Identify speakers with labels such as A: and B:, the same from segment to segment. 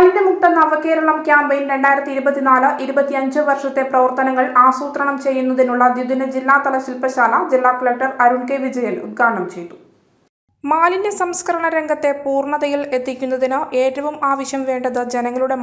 A: മാലിന്യമുക്ത നവകേരളം ക്യാമ്പയിൻ രണ്ടായിരത്തി ഇരുപത്തിനാല് ഇരുപത്തിയഞ്ച് വർഷത്തെ പ്രവർത്തനങ്ങൾ ആസൂത്രണം ചെയ്യുന്നതിനുള്ള ദ്വിദിന ജില്ലാതല ശില്പശാല ജില്ലാ കളക്ടർ അരുൺ കെ വിജയൻ ഉദ്ഘാടനം ചെയ്തു
B: മാലിന്യ സംസ്കരണ രംഗത്തെ പൂർണ്ണതയിൽ എത്തിക്കുന്നതിന് ഏറ്റവും ആവശ്യം വേണ്ടത് ജനങ്ങളുടെ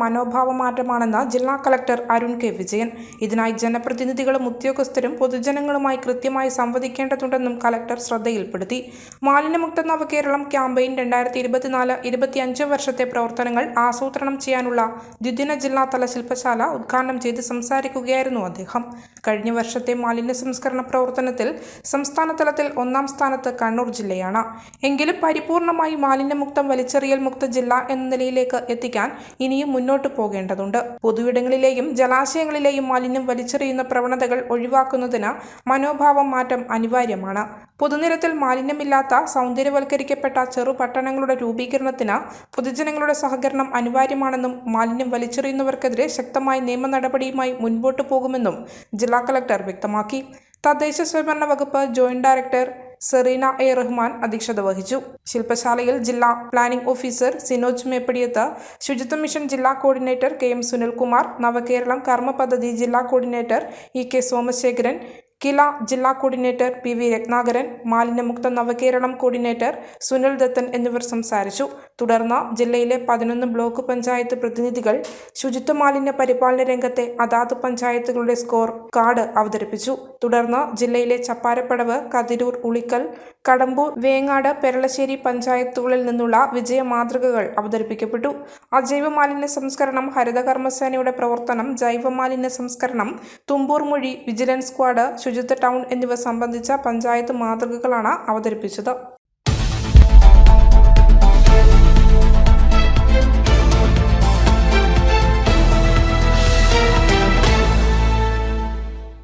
B: മാറ്റമാണെന്ന് ജില്ലാ കളക്ടർ അരുൺ കെ വിജയൻ ഇതിനായി ജനപ്രതിനിധികളും ഉദ്യോഗസ്ഥരും പൊതുജനങ്ങളുമായി കൃത്യമായി സംവദിക്കേണ്ടതുണ്ടെന്നും കളക്ടർ ശ്രദ്ധയിൽപ്പെടുത്തി മാലിന്യമുക്ത നവകേരളം ക്യാമ്പയിൻ രണ്ടായിരത്തി ഇരുപത്തിനാല് ഇരുപത്തിയഞ്ച് വർഷത്തെ പ്രവർത്തനങ്ങൾ ആസൂത്രണം ചെയ്യാനുള്ള ദ്വിദിന ജില്ലാതല ശില്പശാല ഉദ്ഘാടനം ചെയ്ത് സംസാരിക്കുകയായിരുന്നു അദ്ദേഹം കഴിഞ്ഞ വർഷത്തെ മാലിന്യ സംസ്കരണ പ്രവർത്തനത്തിൽ സംസ്ഥാനതലത്തിൽ ഒന്നാം സ്ഥാനത്ത് കണ്ണൂർ ജില്ലയാണ് എങ്കിലും പരിപൂർണമായി മാലിന്യമുക്തം വലിച്ചെറിയൽ മുക്ത ജില്ല എന്ന നിലയിലേക്ക് എത്തിക്കാൻ ഇനിയും മുന്നോട്ട് പോകേണ്ടതുണ്ട് പൊതുവിടങ്ങളിലെയും ജലാശയങ്ങളിലെയും മാലിന്യം വലിച്ചെറിയുന്ന പ്രവണതകൾ ഒഴിവാക്കുന്നതിന് മനോഭാവം മാറ്റം അനിവാര്യമാണ് പൊതുനിരത്തിൽ മാലിന്യമില്ലാത്ത സൗന്ദര്യവൽക്കരിക്കപ്പെട്ട ചെറു പട്ടണങ്ങളുടെ രൂപീകരണത്തിന് പൊതുജനങ്ങളുടെ സഹകരണം അനിവാര്യമാണെന്നും മാലിന്യം വലിച്ചെറിയുന്നവർക്കെതിരെ ശക്തമായ നിയമ നടപടിയുമായി മുൻപോട്ട് പോകുമെന്നും ജില്ലാ കളക്ടർ വ്യക്തമാക്കി തദ്ദേശ സ്വയംഭരണ വകുപ്പ് joint director Serena A Rahman അധ്യക്ഷത വഹിച്ചു ശില്പശാലയിൽ ജില്ലാ പ്ലാനിംഗ് ഓഫീസർ സിനോജ് മേപ്പടിയത്ത് ശുചിത്വ മിഷൻ ജില്ലാ coordinator K M Sunilkumar Navakeralam കർമ്മ പദ്ധതി ജില്ലാ coordinator E K Somasekharan KILA ജില്ലാ കോർഡിനേറ്റർ പി വി രത്നാകരൻ മാലിന്യമുക്ത നവകേരളം കോർഡിനേറ്റർ സുനിൽ ദത്തൻ എന്നിവർ സംസാരിച്ചു തുടർന്ന് ജില്ലയിലെ പതിനൊന്ന് ബ്ലോക്ക് പഞ്ചായത്ത് പ്രതിനിധികൾ ശുചിത്വ മാലിന്യ പരിപാലന രംഗത്തെ അതാത് പഞ്ചായത്തുകളുടെ സ്കോർ കാർഡ് അവതരിപ്പിച്ചു തുടർന്ന് ജില്ലയിലെ ചപ്പാരപ്പടവ് കതിരൂർ ഉളിക്കൽ കടമ്പൂർ വേങ്ങാട് പെരളശ്ശേരി പഞ്ചായത്തുകളിൽ നിന്നുള്ള വിജയ മാതൃകകൾ അവതരിപ്പിക്കപ്പെട്ടു അജൈവ മാലിന്യ സംസ്കരണം ഹരിതകർമ്മസേനയുടെ പ്രവർത്തനം ജൈവ മാലിന്യ സംസ്കരണം തുമ്പൂർ മൊഴി വിജിലൻസ് സ്ക്വാഡ് ശുചിത്വ ടൗൺ എന്നിവ സംബന്ധിച്ച പഞ്ചായത്ത് മാതൃകകളാണ് അവതരിപ്പിച്ചത്